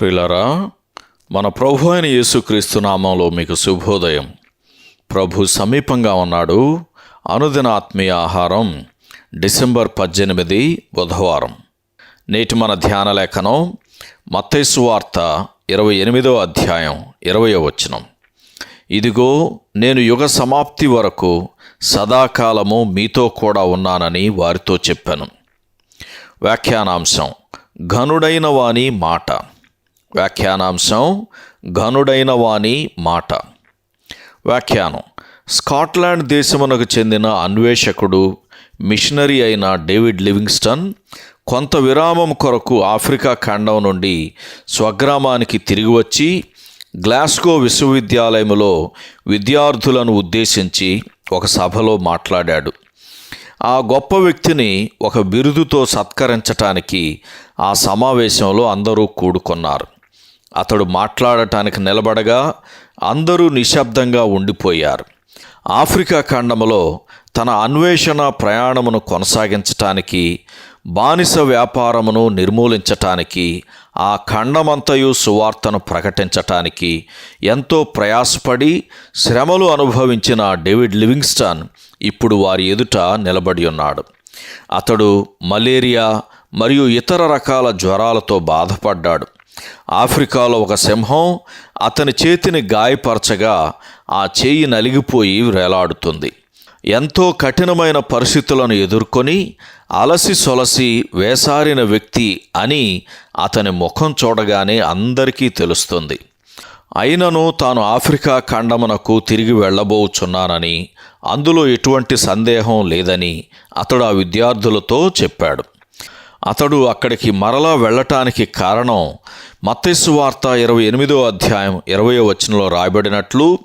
ప్రిలరా మన ప్రభు అయిన యేసుక్రీస్తు నామంలో మీకు శుభోదయం. ప్రభు సమీపంగా ఉన్నాడు. అనుదిన ఆత్మీయ ఆహారం డిసెంబర్ పద్దెనిమిది బుధవారం. నేటి మన ధ్యాన లేఖనం మత్తైసు వార్త ఇరవై ఎనిమిదో అధ్యాయం ఇరవయో వచనం. ఇదిగో నేను యుగ సమాప్తి వరకు సదాకాలము మీతో కూడా ఉన్నానని వారితో చెప్పాను. వ్యాఖ్యానాంశం ఘనుడైన వాని మాట. వ్యాఖ్యానాంశం ఘనుడైన వాని మాట. వ్యాఖ్యానం. స్కాట్లాండ్ దేశమునకు చెందిన అన్వేషకుడు మిషనరీ అయిన డేవిడ్ లివింగ్స్టన్ కొంత విరామం కొరకు ఆఫ్రికా ఖండం నుండి స్వగ్రామానికి తిరిగి వచ్చి గ్లాస్గో విశ్వవిద్యాలయంలో విద్యార్థులను ఉద్దేశించి ఒక సభలో మాట్లాడాడు. ఆ గొప్ప వ్యక్తిని ఒక బిరుదుతో సత్కరించటానికి ఆ సమావేశంలో అందరూ కూడుకున్నారు. అతడు మాట్లాడటానికి నిలబడగా అందరూ నిశ్శబ్దంగా ఉండిపోయారు. ఆఫ్రికా ఖండములో తన అన్వేషణ ప్రయాణమును కొనసాగించటానికి బానిస వ్యాపారమును నిర్మూలించటానికి ఆ ఖండమంతయు సువార్తను ప్రకటించటానికి ఎంతో ప్రయాసపడి శ్రమలు అనుభవించిన డేవిడ్ లివింగ్స్టన్ ఇప్పుడు వారి ఎదుట నిలబడి ఉన్నాడు. అతడు మలేరియా మరియు ఇతర రకాల జ్వరాలతో బాధపడ్డాడు. ఆఫ్రికాలో ఒక సింహం అతని చేతిని గాయపరచగా ఆ చేయి నలిగిపోయి వేలాడుతుంది. ఎంతో కఠినమైన పరిస్థితులను ఎదుర్కొని అలసి సొలసి వేసారిన వ్యక్తి అని అతని ముఖం చూడగానే అందరికీ తెలుస్తుంది. అయినను తాను ఆఫ్రికా ఖండమునకు తిరిగి వెళ్ళబోచున్నానని అందులో ఎటువంటి సందేహం లేదని అతడు ఆ విద్యార్థులతో చెప్పాడు. అతడు అక్కడికి మరలా వెళ్ళటానికి కారణం మత్తైసు వార్త ఇరవై ఎనిమిదో అధ్యాయం ఇరవయో వచనంలో రాయబడినట్లు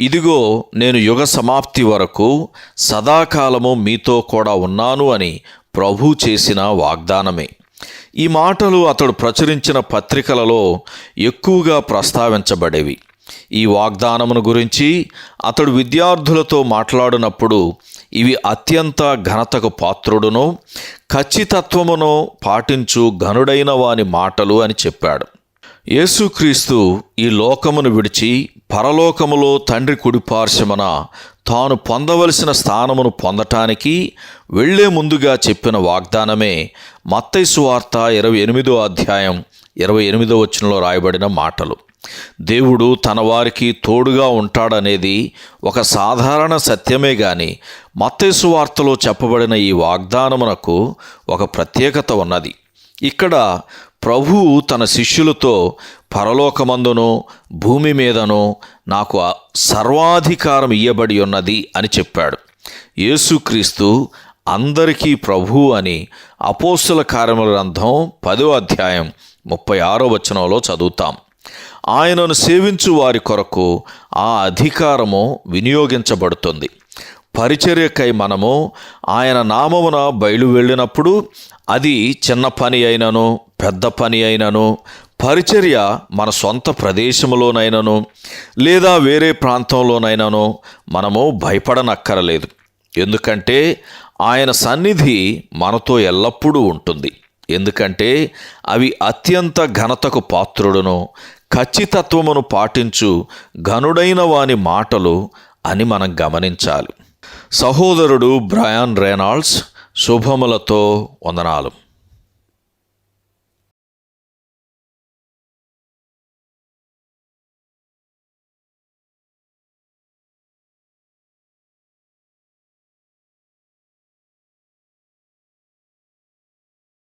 ఇదిగో నేను యుగ సమాప్తి వరకు సదాకాలము మీతో కూడా ఉన్నాను అని ప్రభు చేసిన వాగ్దానమే. ఈ మాటలు అతడు ప్రచురించిన పత్రికలలో ఎక్కువగా ప్రస్తావించబడేవి. ఈ వాగ్దానమును గురించి అతడు విద్యార్థులతో మాట్లాడినప్పుడు ఇవి అత్యంత ఘనతకు పాత్రుడును ఖచ్చితత్వమును పాటించు ఘనుడైన వాని మాటలు అని చెప్పాడు. యేసుక్రీస్తు ఈ లోకమును విడిచి పరలోకములో తండ్రి కుడిపార్శమన తాను పొందవలసిన స్థానమును పొందటానికి వెళ్ళే ముందుగా చెప్పిన వాగ్దానమే మత్తైసు వార్త ఇరవై ఎనిమిదో అధ్యాయం ఇరవై ఎనిమిదో వచనంలో రాయబడిన మాటలు. దేవుడు తన వారికి తోడుగా ఉంటాడనేది ఒక సాధారణ సత్యమే గాని మత్తేసు వార్తలో చెప్పబడిన ఈ వాగ్దానమునకు ఒక ప్రత్యేకత ఉన్నది. ఇక్కడ ప్రభువు తన శిష్యులతో పరలోకమందును భూమి మీదను నాకు సర్వాధికారం ఇయ్యబడి ఉన్నది అని చెప్పాడు. యేసుక్రీస్తు అందరికీ ప్రభువు అని అపోస్తుల కార్యముల గ్రంథం పదో అధ్యాయం ముప్పై ఆరో వచనంలో చదువుతాం. ఆయనను సేవించు వారి కొరకు ఆ అధికారము వినియోగించబడుతుంది. పరిచర్యకై మనము ఆయన నామమున బయలు వెళ్ళినప్పుడు అది చిన్న పని అయినను పెద్ద పని అయినను పరిచర్య మన సొంత ప్రదేశంలోనైనను లేదా వేరే ప్రాంతంలోనైనను మనము భయపడనక్కరలేదు. ఎందుకంటే ఆయన సన్నిధి మనతో ఎల్లప్పుడూ ఉంటుంది. ఎందుకంటే అవి అత్యంత ఘనతకు పాత్రుడును ఖచ్చితత్వమును పాటించు ఘనుడైన వాని మాటలు అని మనం గమనించాలి. సహోదరుడు బ్రయాన్ రేనాల్డ్స్ శుభములతో వందనాలు.